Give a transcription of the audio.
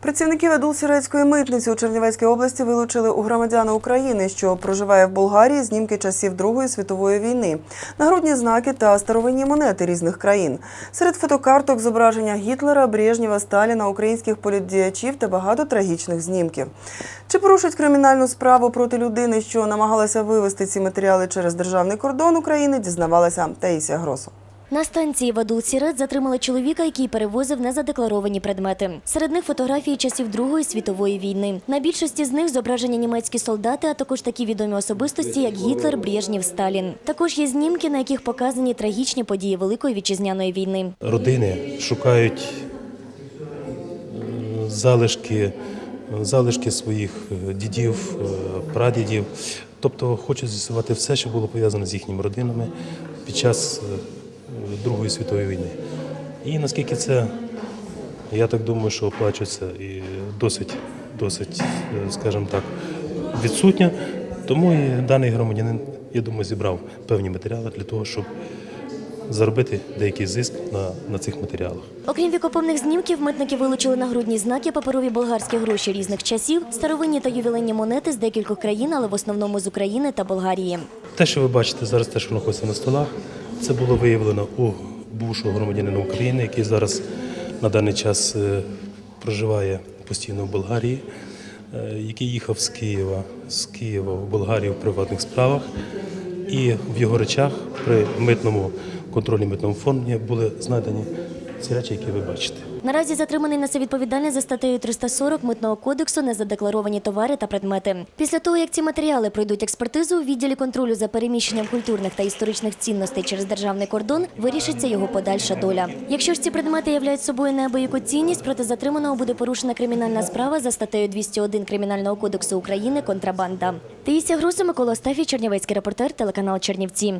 Працівників Адул-Сірецької митниці у Чернівецькій області вилучили у громадяна України, що проживає в Болгарії, знімки часів Другої світової війни, нагрудні знаки та старовинні монети різних країн. Серед фотокарток зображення Гітлера, Брежнєва, Сталіна, українських політдіячів та багато трагічних знімків. Чи порушить кримінальну справу проти людини, що намагалася вивезти ці матеріали через державний кордон України, дізнавалася Таїсія Гросу. На станції Вадул Сірет затримали чоловіка, який перевозив незадекларовані предмети. Серед них фотографії часів Другої світової війни. На більшості з них зображені німецькі солдати, а також такі відомі особистості, як Гітлер, Брежнєв, Сталін. Також є знімки, на яких показані трагічні події Великої вітчизняної війни. Родини шукають е, залишки, залишки своїх е, дідів, е, прадідів. Тобто хочуть з'ясувати все, що було пов'язане з їхніми родинами під час е, Другої світової війни. І наскільки це, я так думаю, що оплачується і досить, досить, е, скажімо так, відсутня. Тому і даний громадянин, я думаю, зібрав певні матеріали для того, щоб заробити деякий зиск на, на цих матеріалах. Окрім вікоповних знімків, митники вилучили нагрудні знаки, паперові болгарські гроші різних часів, старовинні та ювілейні монети з декількох країн, але в основному з України та Болгарії. Те, що ви бачите зараз, те, що знаходиться на столах, це було виявлено у бувшого громадянина України, який зараз на даний час е, проживає постійно в Болгарії, е, який їхав з Києва, з Києва в Болгарію в приватних справах. І в його речах при митному контролі митному фонді були знайдені ці речі, які ви бачите. Наразі затриманий несе відповідальність за статтею 340 митного кодексу незадекларовані товари та предмети. Після того, як ці матеріали пройдуть експертизу, у відділі контролю за переміщенням культурних та історичних цінностей через державний кордон вирішиться його подальша доля. Якщо ж ці предмети являють собою неабияку цінність, проти затриманого буде порушена кримінальна справа за статтею 201 Кримінального кодексу України контрабанда. Таїсія Грусу, Микола Остафій, Чернівецький репортер, телеканал Чернівці.